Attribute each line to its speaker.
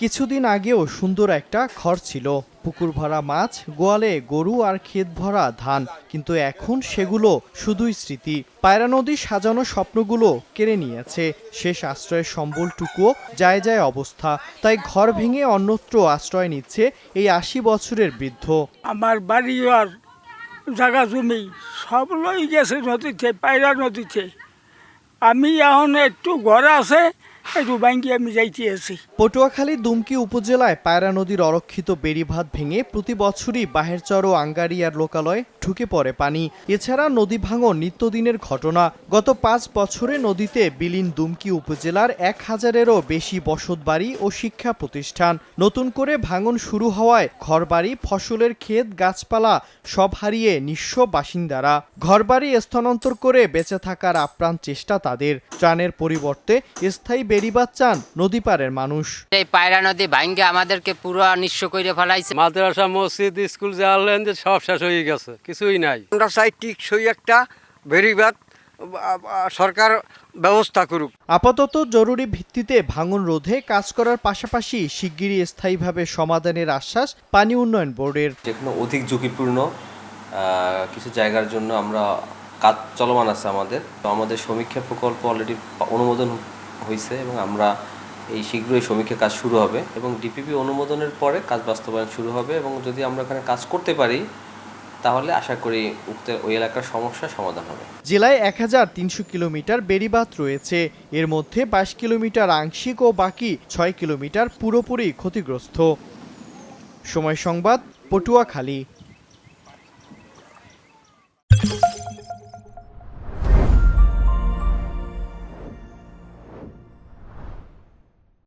Speaker 1: কিছুদিন আগেও সুন্দর একটা ঘর ছিল। পুকুর ভরা মাছ, গোয়ালে গরু আর ক্ষেত ভরা ধান। কিন্তু এখন সেগুলো শুধুই স্মৃতি। পায়রা নদী সাজানো স্বপ্নগুলো কেড়ে নিয়েছে। শেষ আশ্রয়ের সম্বলটুকুও যায় যায় অবস্থা। তাই ঘর ভেঙে অন্যত্র আশ্রয় নিচ্ছে এই আশি বছরের বৃদ্ধ।
Speaker 2: আমার বাড়ি আর জায়গা জমি সব লই গেছে নদীতে, পায়রা নদীতে। আমি এখন একটু ঘর আছে
Speaker 1: পটুয়াখালী দুমকি উপজেলায় পায়রা নদীর অরক্ষিত বেড়িভাত ভেঙে প্রতি বছরই বাহেরচর ও আঙ্গারিয়ার লোকালয়ে ঢুকে পড়ে পানি। এছাড়া নদী ভাঙন নিত্যদিনের ঘটনা। গত পাঁচ বছরে নদীতে বিলীন দুমকি উপজেলার এক হাজারেরও বেশি বসতবাড়ি ও শিক্ষা প্রতিষ্ঠান। নতুন করে ভাঙন শুরু হওয়ায় ঘরবাড়ি, ফসলের ক্ষেত, গাছপালা সব হারিয়ে নিঃস্ব বাসিন্দারা। ঘরবাড়ি স্থানান্তর করে বেঁচে থাকার আপ্রাণ চেষ্টা তাদের। ত্রাণের পরিবর্তে স্থায়ী বেড়িবাদ চান নদী পারের মানুষ।
Speaker 3: এই পায়রা নদী ভাঙ্গে আমাদেরকে পুরো নিঃস্ব করে ফেলাইছে।
Speaker 4: মাদ্রাসা মসজিদ স্কুল যা হলেন যে সব শেষ হয়ে গেছে কিছুই নাই।
Speaker 5: আমরা চাই টিকসই একটা বেরিবাদ সরকার ব্যবস্থা করুক।
Speaker 1: আপাতত জরুরি ভিত্তিতে ভাঙন রোধে কাজ করার পাশাপাশি শিগগিরই স্থায়ীভাবে সমাধানের আশ্বাস পানি উন্নয়ন বোর্ডের।
Speaker 6: যেগুলো অধিক ঝুঁকিপূর্ণ আহ, কিছু জায়গার জন্য আমরা কাজ চলমান আছে আমাদের। তো আমাদের সমীক্ষা প্রকল্প অলরেডি অনুমোদন হয়েছে এবং আমরা এই শীঘ্রই সমীক্ষা কাজ শুরু হবে এবং ডিপিপি অনুমোদনের পরে কাজ বাস্তবায়ন শুরু হবে এবং যদি আমরা এখানে কাজ করতে পারি, তাহলে আশা করি উক্ত ওই এলাকার সমস্যা সমাধান হবে।
Speaker 1: জেলায় এক হাজার তিনশো কিলোমিটার বেড়িবাঁধ রয়েছে। এর মধ্যে বাইশ কিলোমিটার আংশিক ও বাকি ছয় কিলোমিটার পুরোপুরি ক্ষতিগ্রস্ত। সময় সংবাদ, পটুয়াখালী।